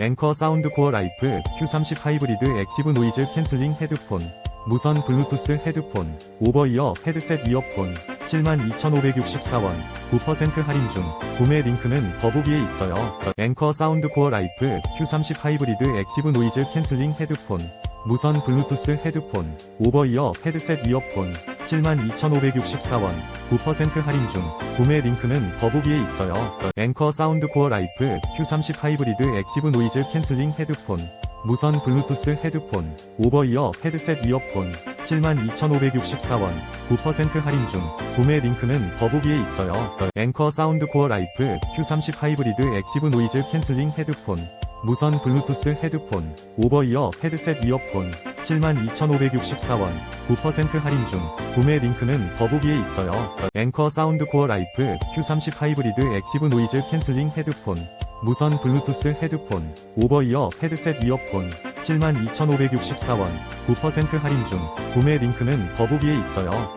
앵커 사운드 코어 라이프 Q30 하이브리드 액티브 노이즈 캔슬링 헤드폰 무선 블루투스 헤드폰 오버이어 헤드셋 이어폰 72,564원 9% 할인 중 구매 링크는 더보기에 있어요. 앵커 사운드 코어 라이프 Q30 하이브리드 액티브 노이즈 캔슬링 헤드폰 무선 블루투스 헤드폰 오버이어 헤드셋 이어폰 72,564원 9% 할인 중 구매 링크는 더보기에 있어요. 앵커 사운드 코어 라이프 Q30 하이브리드 액티브 노이즈 캔슬링 헤드폰 무선 블루투스 헤드폰 오버이어 헤드셋 이어폰 72,564원 9% 할인 중 구매 링크는 더보기에 있어요. 앵커 사운드 코어 라이프 Q30 하이브리드 액티브 노이즈 캔슬링 헤드폰 무선 블루투스 헤드폰 오버이어 헤드셋 이어폰 72,564원 9% 할인 중 구매 링크는 더보기에 있어요. 앵커 사운드 코어 라이프 Q30 하이브리드 액티브 노이즈 캔슬링 헤드폰 무선 블루투스 헤드폰 오버이어 헤드셋 이어폰 72,564원 9% 할인 중 구매 링크는 더보기에 있어요.